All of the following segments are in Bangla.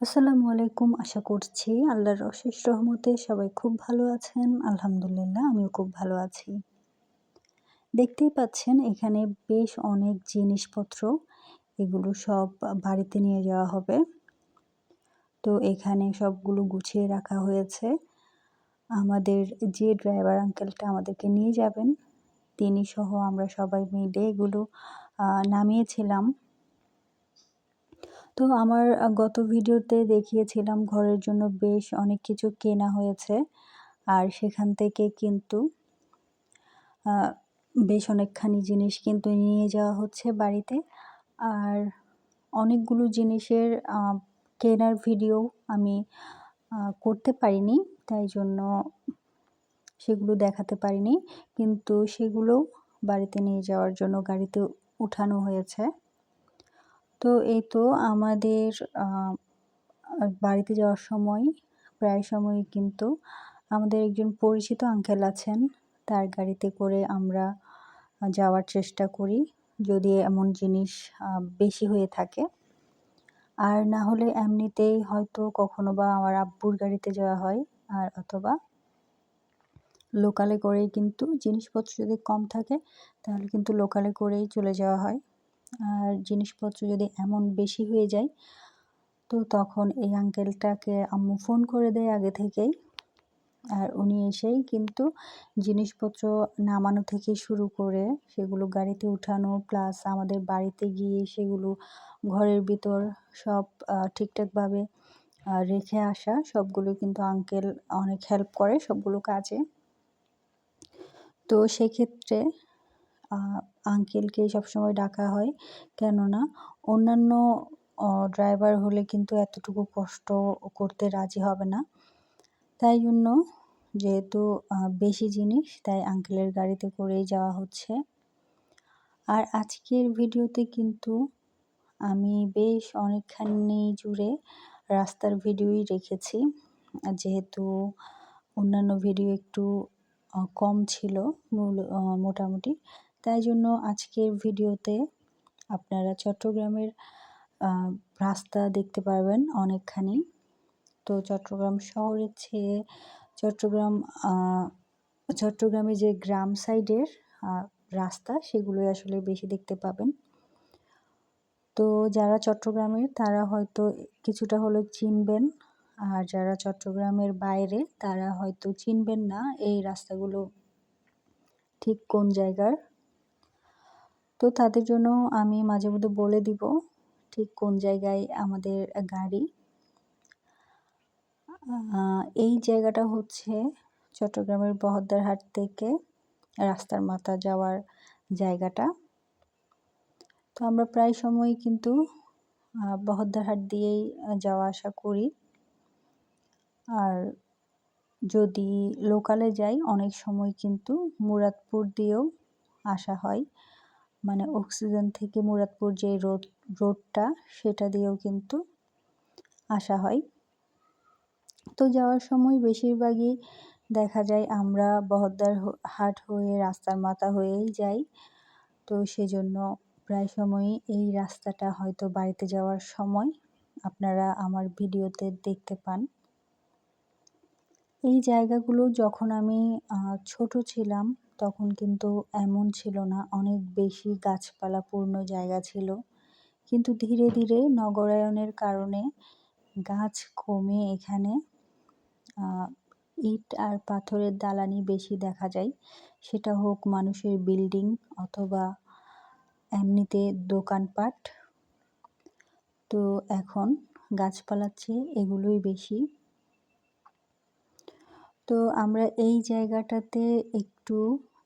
আসসালামু আলাইকুম। আশা করছি আল্লাহর অশেষ রহমতে সবাই খুব ভালো আছেন। আলহামদুলিল্লাহ, আমিও খুব ভালো আছি। দেখতেই পাচ্ছেন, এখানে বেশ অনেক জিনিসপত্র, এগুলো সব বাড়িতে নিয়ে যাওয়া হবে। তো এখানে সবগুলো গুছিয়ে রাখা হয়েছে। আমাদের যে ড্রাইভার আঙ্কেলটা আমাদেরকে নিয়ে যাবেন, তিনি সহ আমরা সবাই মিলে এগুলো নামিয়েছিলাম। তো আমার গত ভিডিওতে দেখিয়েছিলাম ঘরের জন্য বেশ অনেক কিছু কেনা হয়েছে। আর সেখান থেকে কিন্তু বেশ অনেকখানি জিনিস কিন্তু নিয়ে যাওয়া হচ্ছে বাড়িতে। আর অনেকগুলো জিনিসের কেনার ভিডিও আমি করতে পারিনি, তাই জন্য সেগুলো দেখাতে পারিনি। কিন্তু সেগুলো বাড়িতে নিয়ে যাওয়ার জন্য গাড়িতে উঠানো হয়েছে। তো এই তো আমাদের বাড়িতে যাওয়ার সময়, প্রায় সময় কিন্তু আমাদের একজন পরিচিত আঙ্কেল আছেন। তার গাড়িতে করে আমরা যাওয়ার চেষ্টা করি, যদি এমন জিনিস বেশি হয়ে থাকে। আর না হলে এমনিতেই হয়তো কখনো বা আমার আব্বুর গাড়িতে যাওয়া হয়, আর অথবা লোকালে করেই কিন্তু জিনিসপত্র যদি কম থাকে, তাহলে কিন্তু লোকালে করেই চলে যাওয়া হয়। আর জিনিসপত্র যদি এমন বেশি হয়ে যায়, তো তখন এই আঙ্কেলটাকে আম্মু ফোন করে দেয় আগে থেকেই। আর উনি এসেই কিন্তু জিনিসপত্র নামানো থেকে শুরু করে সেগুলো গাড়িতে উঠানো প্লাস আমাদের বাড়িতে গিয়ে সেগুলো ঘরের ভিতর সব ঠিকঠাকভাবে রেখে আসা সবগুলো কিন্তু আঙ্কেল অনেক হেল্প করে সবগুলো কাজে। তো সেক্ষেত্রে আঙ্কেলকে সবসময় ডাকা হয়। কেননা, অন্যান্য ড্রাইভার হলে কিন্তু এতটুকু কষ্ট করতে রাজি হবে না। তাই জন্য যেহেতু বেশি জিনিস, তাই আঙ্কেলের গাড়িতে করেই যাওয়া হচ্ছে। আর আজকের ভিডিওতে কিন্তু আমি বেশ অনেকখানি জুড়ে রাস্তার ভিডিওই রেখেছি। যেহেতু অন্যান্য ভিডিও একটু কম ছিল মোটামুটি। তাই জন্য আজকের ভিডিওতে আপনারা চট্টগ্রামের রাস্তা দেখতে পারবেন অনেকখানি। তো চট্টগ্রাম শহরের চেয়ে চট্টগ্রাম চট্টগ্রামে যে গ্রাম সাইডের রাস্তা সেগুলোই আসলে বেশি দেখতে পাবেন। তো যারা চট্টগ্রামের তারা হয়তো কিছুটা হলেও চিনবেন, আর যারা চট্টগ্রামের বাইরে তারা হয়তো চিনবেন না এই রাস্তাগুলো ঠিক কোন জায়গার। তো তাদের জন্য আমি মাঝে মধ্যে বলে দিব, ঠিক কোন জায়গায় আমাদের গাড়ি। এই জায়গাটা হচ্ছে চট্টগ্রামের বহদ্দারহাট থেকে রাস্তার মাথা যাওয়ার জায়গাটা। তো আমরা প্রায় সময় কিন্তু বহদ্দারহাট দিয়েই যাওয়া আসা করি। আর যদি লোকালে যাই, অনেক সময় কিন্তু মুরাদপুর দিয়েও আসা হয়। মানে অক্সিজেন থেকে মুরাদপুর যে রোড রোডটা সেটা দিয়েও কিন্তু আসা হয়। তো যাওয়ার সময় বেশিরভাগই দেখা যায় আমরা বহদ্দার হাট হয়ে, রাস্তার মাথা হয়েই যাই। তো সেজন্য প্রায় সময়ই এই রাস্তাটা হয়তো বাড়িতে যাওয়ার সময় আপনারা আমার ভিডিওতে দেখতে পান। এই জায়গাগুলো যখন আমি ছোট ছিলাম তখন কিন্তু এমন ছিল না, অনেক বেশি গাছপালাপূর্ণ জায়গা ছিল। কিন্তু ধীরে ধীরে নগরায়নের কারণে গাছ কমে এখানে। ইট আর পাথরের দালানি বেশি দেখা যায়। সেটা হোক মানুষের বিল্ডিং অথবা এমনিতে দোকানপাট। তো এখন গাছপালার চেয়ে এগুলোই বেশি। তো আমরা এই জায়গাটাতে একটু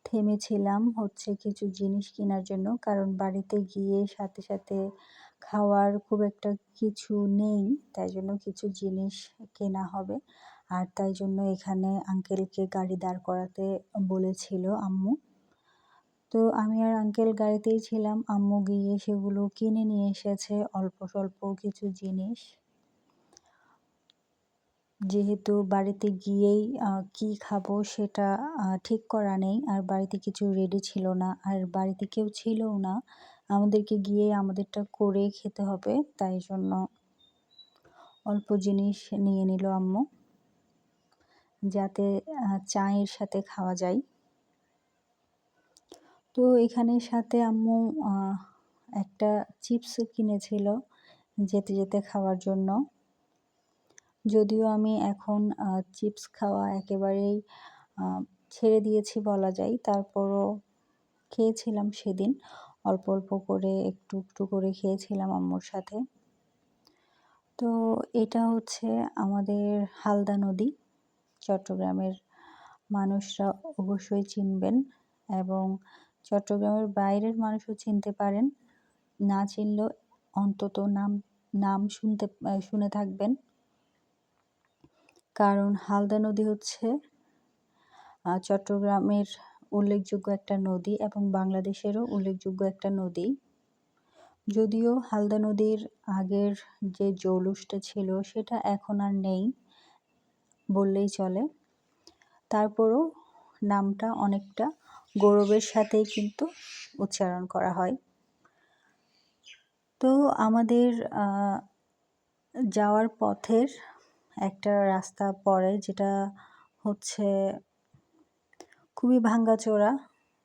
থেমেছিলাম হচ্ছে কিছু জিনিস কেনার জন্য। কারণ বাড়িতে গিয়ে সাথে সাথে খাওয়ার খুব একটা কিছু নেই, তাই জন্য কিছু জিনিস কেনা হবে। আর তাই জন্য এখানে আঙ্কেলকে গাড়ি দাঁড় করাতে বলেছিল আম্মু। তো আমি আর আঙ্কেল গাড়িতেই ছিলাম। আম্মু গিয়ে সেগুলো কিনে নিয়ে এসেছে অল্প স্বল্প কিছু জিনিস। যেহেতু বাড়িতে গিয়েই কি খাব সেটা ঠিক করা নেই। আর বাড়িতে কিছু রেডি ছিল না, আর বাড়িতে কেউ ছিলও না। আমাদেরকে গিয়ে আমাদেরটা করে খেতে হবে, তাই জন্য অল্প জিনিস নিয়ে নিল আম্মু, যাতে চায়ের সাথে খাওয়া যায়। তো এখানে সাথে আম্মু একটা চিপস কিনেছিল যেতে যেতে খাওয়ার জন্য। যদিও আমি এখন চিপস খাওয়া একেবারেই ছেড়ে দিয়েছি বলা যায়। তারপরও খেয়েছিলাম সেদিন। অল্প অল্প করে একটু একটু করে খেয়েছিলাম আম্মুর সাথে। তো এটা হচ্ছে আমাদের হালদা নদী। চট্টগ্রামের মানুষরা অবশ্যই চিনবেন এবং চট্টগ্রামের বাইরের মানুষও চিনতে পারেন। না চিনলেও অন্তত নাম নাম শুনতে শুনে থাকবেন। কারণ হালদা নদী হচ্ছে চট্টগ্রামের উল্লেখযোগ্য একটা নদী এবং বাংলাদেশেরও উল্লেখযোগ্য একটা নদী। যদিও হালদা নদীর আগের যে জৌলুসটা ছিল সেটা এখন আর নেই বললেই চলে। তারপরও নামটা অনেকটা গৌরবের সাথেই কিন্তু উচ্চারণ করা হয়। তো আমাদের যাওয়ার পথের একটা রাস্তা পড়ে যেটা হচ্ছে খুবই ভাঙ্গাচোরা।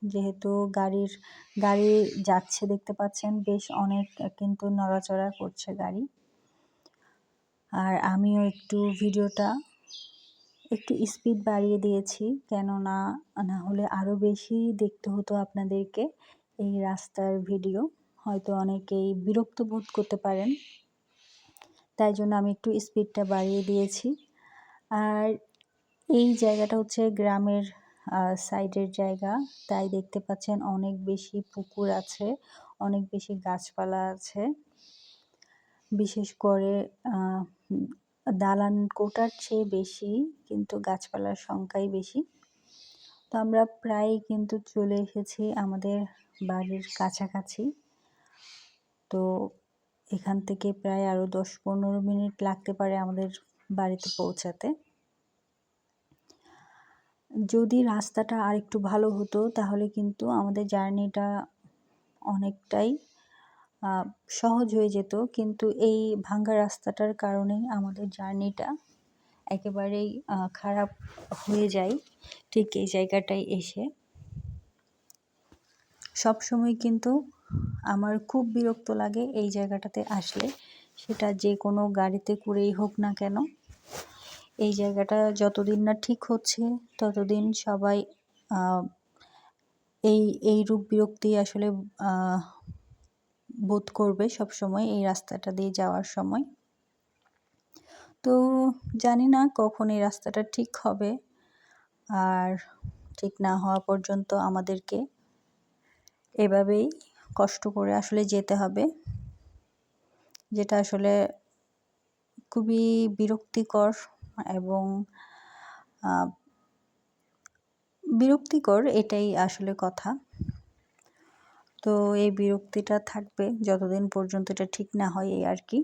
যেহেতু গাড়ির, গাড়ি যাচ্ছে দেখতে পাচ্ছেন, বেশ অনেক কিন্তু নড়াচড়া করছে গাড়ি। আর আমিও একটু ভিডিওটা একটু স্পিড বাড়িয়ে দিয়েছি, কেননা না হলে আরও বেশি দেখতে হতো আপনাদেরকে এই রাস্তার ভিডিও। হয়তো অনেকেই বিরক্ত বোধ করতে পারেন। তাই জন্য আমি একটু স্পিডটা বাড়িয়ে দিয়েছি। আর এই জায়গাটা হচ্ছে গ্রামের সাইডের জায়গা। তাই দেখতে পাচ্ছেন অনেক বেশি পুকুর আছে, অনেক বেশি গাছপালা আছে। বিশেষ করে দালান কোটার চেয়ে বেশি, কিন্তু গাছপালার সংখ্যাই বেশি। তো আমরা প্রায় কিন্তু চলে এসেছি আমাদের বাড়ির কাছাকাছি। তো এখান থেকে প্রায় আরও দশ পনেরো মিনিট লাগতে পারে আমাদের বাড়িতে পৌঁছাতে। যদি রাস্তাটা আর একটু ভালো হতো, তাহলে কিন্তু আমাদের জার্নিটা অনেকটাই সহজ হয়ে যেত। কিন্তু এই ভাঙ্গা রাস্তাটার কারণেই আমাদের জার্নিটা একেবারেই খারাপ হয়ে যায় ঠিক এই জায়গাটায় এসে। সব সময় কিন্তু আমার খুব বিরক্ত লাগে এই জায়গাটাতে আসলে। সেটা যে কোনো গাড়িতে করেই হোক না কেন, এই জায়গাটা যতদিন না ঠিক হচ্ছে, ততদিন সবাই এই এই রূপ বিরক্তি আসলে বোধ করবে সব সময় এই রাস্তাটা দিয়ে যাওয়ার সময়। তো জানি না কখন এই রাস্তাটা ঠিক হবে, আর ঠিক না হওয়া পর্যন্ত আমাদেরকে এভাবেই কষ্ট করে আসলে যেতে হবে। যেটা আসলে খুবই বিরক্তিকর এবং বিরক্তিকর এটাই আসলে কথা। তো এই বিরক্তিটা থাকবে যতদিন পর্যন্ত এটা ঠিক না হয় এই আর কি।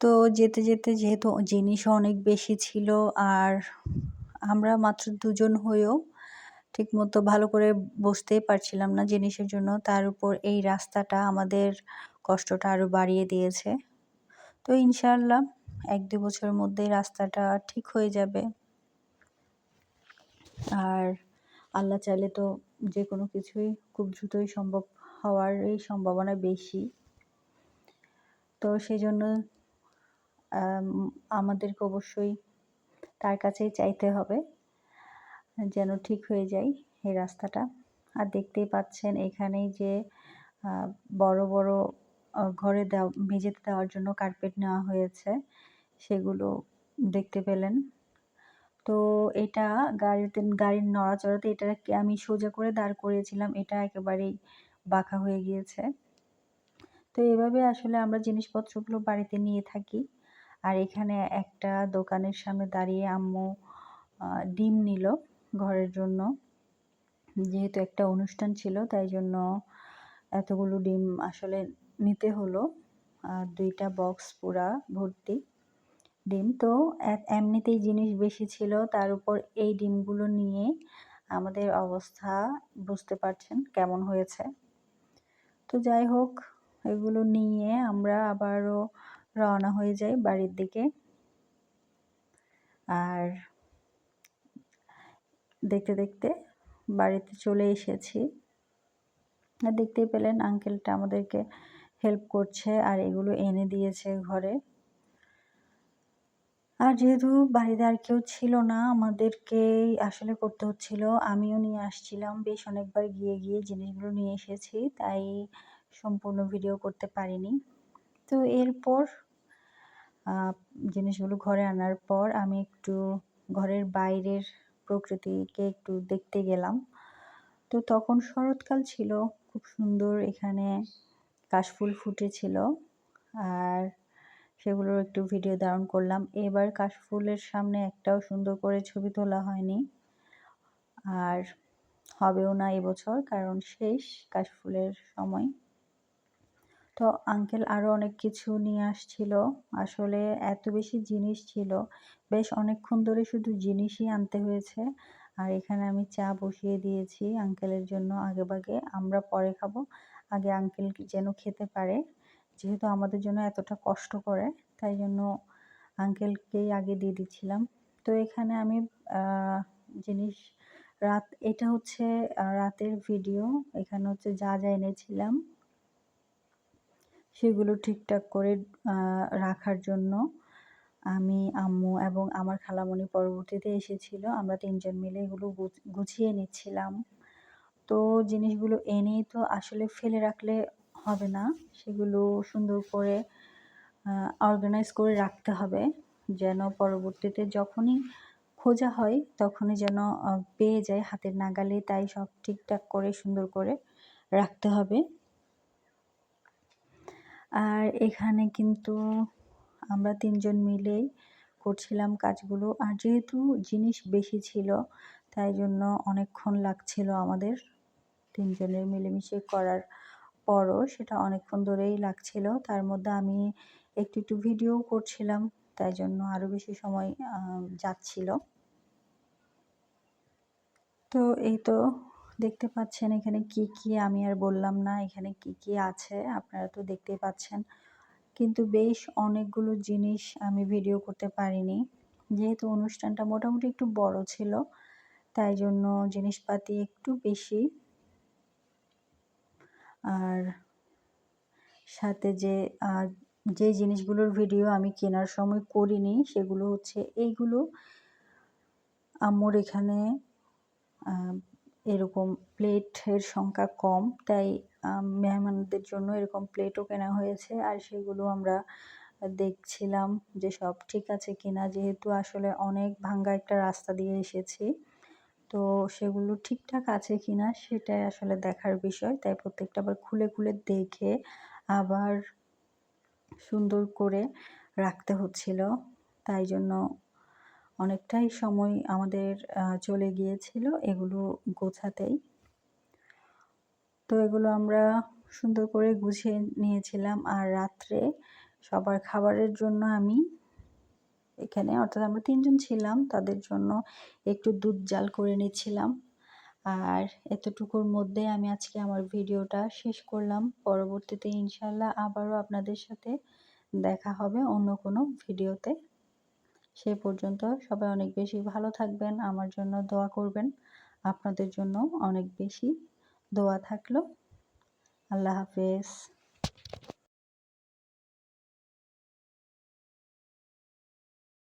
তো যেতে যেতে যেহেতু জিনিসও অনেক বেশি ছিল আর আমরা মাত্র দুজন হয়েও ঠিকমতো ভালো করে বসতেই পারছিলাম না জিনিসের জন্য। তার উপর এই রাস্তাটা আমাদের কষ্টটা আরও বাড়িয়ে দিয়েছে। তো ইনশাআল্লাহ এক দু বছরের মধ্যে রাস্তাটা ঠিক হয়ে যাবে। আর আল্লাহ চাইলে তো যে কোনো কিছুই খুব দ্রুতই সম্ভব হওয়ার এই সম্ভাবনা বেশি। তো সেই জন্য আমাদেরকে অবশ্যই তার কাছেই চাইতে হবে। যেন ঠিক হয়ে যায় এই রাস্তাটা। আর দেখতেই পাচ্ছেন এখানেই যে বড় বড় ঘরে দেওয়া, মেঝেতে দেওয়ার জন্য কার্পেট নেওয়া হয়েছে। সেগুলো দেখতে পেলেন। তো এটা গাড়িতে, গাড়ির নড়াচড়াতে এটাকে আমি সোজা করে দাঁড় করিয়েছিলাম। এটা একেবারেই বাঁকা হয়ে গিয়েছে। তো এভাবে আসলে আমরা জিনিসপত্রগুলো বাড়িতে নিয়ে থাকি। আর এখানে একটা দোকানের সামনে দাঁড়িয়ে আম্মু ডিম নিল। ঘরের জন্য। যেহেতু একটা অনুষ্ঠান ছিল, তাই জন্য এতগুলো ডিম আসলে নিতে হলো। আর দুইটা বক্স পুরা ভর্তি ডিম। তো এমনিতেই জিনিস বেশি ছিল, তার উপর এই ডিমগুলো নিয়ে আমাদের অবস্থা বুঝতে পারছেন কেমন হয়েছে। তো যাই হোক, এগুলো নিয়ে আমরা আবারও রওনা হয়ে যাই বাড়ির দিকে। আর দেখতে দেখতে বাড়িতে চলে এসেছি। আর দেখতেই পেলেন আঙ্কেলটা আমাদেরকে হেল্প করছে আর এগুলো এনে দিয়েছে ঘরে। আর যেহেতু বাড়িতে আর কেউ ছিল না আমাদেরকেই আসলে করতে হচ্ছিল। আমিও নিয়ে আসছিলাম, বেশ অনেকবার গিয়ে গিয়ে জিনিসগুলো নিয়ে এসেছি, তাই সম্পূর্ণ ভিডিও করতে পারিনি। তো এরপর জিনিসগুলো ঘরে আনার পর আমি একটু ঘরের বাইরের প্রকৃতিকে একটু দেখতে গেলাম। তো তখন শরৎকাল ছিল, খুব সুন্দর এখানে কাশফুল ফুটেছিল আর সেগুলোর একটু ভিডিও ধারণ করলাম। এবার কাশফুলের সামনে একটাও সুন্দর করে ছবি তোলা হয়নি আর হবেও না এবছর, কারণ শেষ কাশফুলের সময়। তো আঙ্কেল আরও অনেক কিছু নিয়ে আসছিল। আসলে এত বেশি জিনিস ছিল। বেশ অনেকক্ষণ ধরে শুধু জিনিসই আনতে হয়েছে। আর এখানে আমি চা বসিয়ে দিয়েছি আঙ্কেলের জন্য আগে ভাগে। আমরা পরে খাব। আগে আঙ্কেল যেন খেতে পারে। যেহেতু আমাদের জন্য এতটা কষ্ট করে, তাই জন্য আঙ্কেলকেই আগে দিয়ে দিচ্ছিলাম। তো এখানে আমি জিনিস, রাত, এটা হচ্ছে রাতের ভিডিও এখানে হচ্ছে যা যা এনেছিলাম। সেগুলো ঠিকঠাক করে রাখার জন্য আমি আম্মু এবং আমার খালামণি পরবর্তীতে এসেছিল। আমরা তিনজন মিলে এগুলো গুছিয়ে নিচ্ছিলাম। তো জিনিসগুলো এনেই তো আসলে ফেলে রাখলে হবে না। সেগুলো সুন্দর করে অর্গানাইজ করে রাখতে হবে। যেন পরবর্তীতে যখনই খোঁজা হয়, তখনই যেন পেয়ে যায় হাতের নাগালে। তাই সব ঠিকঠাক করে, সুন্দর করে রাখতে হবে। আর এখানে কিন্তু আমরা তিনজন মিলেই করছিলাম কাজগুলো। আর যেহেতু জিনিস বেশি ছিল, তাই জন্য অনেকক্ষণ লাগছিল আমাদের তিনজনের মিলেমিশে করার পরও। সেটা অনেকক্ষণ ধরেই লাগছিল। তার মধ্যে আমি একটু একটু ভিডিও করছিলাম, তাই জন্য আরও বেশি সময় যাচ্ছিল। তো এই তো দেখতে পাচ্ছেন এখানে কি কি আমি আর বললাম না, এখানে কি কি আছে আপনারা তো দেখতেই পাচ্ছেন। কিন্তু বেশ অনেকগুলো জিনিস আমি ভিডিও করতে পারিনি। যেহেতু অনুষ্ঠানটা মোটামুটি একটু বড় ছিল, তাই জন্য জিনিসপাতি একটু বেশি। আর সাথে যে যে জিনিসগুলোর ভিডিও আমি কেনার সময় করিনি, সেগুলো হচ্ছে এইগুলো। আমার এখানে এরকম প্লেটের সংখ্যা কম, তাই মেহমানদের জন্য এরকম প্লেটও কেনা হয়েছে। আর সেগুলো আমরা দেখছিলাম যে সব ঠিক আছে কিনা, যেহেতু আসলে অনেক ভাঙ্গা একটা রাস্তা দিয়ে এসেছি। তো সেগুলো ঠিকঠাক আছে কিনা সেটাই আসলে দেখার বিষয়। তাই প্রত্যেকটা আবার খুলে খুলে দেখে আবার সুন্দর করে রাখতে হচ্ছিল। তাই জন্য অনেকটাই সময় আমাদের চলে গিয়েছিল এগুলো গোছাতেই। তো এগুলো আমরা সুন্দর করে গুছিয়ে নিয়েছিলাম আর রাত্রে সবার খাবারের জন্য আমি এখানে, অর্থাৎ আমরা তিনজন ছিলাম, তাদের জন্য একটু দুধ জাল করে নিচ্ছিলাম। আর এতটুকুর মধ্যে আমি আজকে আমার ভিডিওটা শেষ করলাম। পরবর্তীতে ইনশাল্লাহ আবারও আপনাদের সাথে দেখা হবে অন্য কোনো ভিডিওতে। সে পর্যন্ত সবাই অনেক বেশি ভালো থাকবেন, আমার জন্য দোয়া করবেন। আপনাদের জন্য অনেক বেশি দোয়া থাকল। আল্লাহ হাফেজ।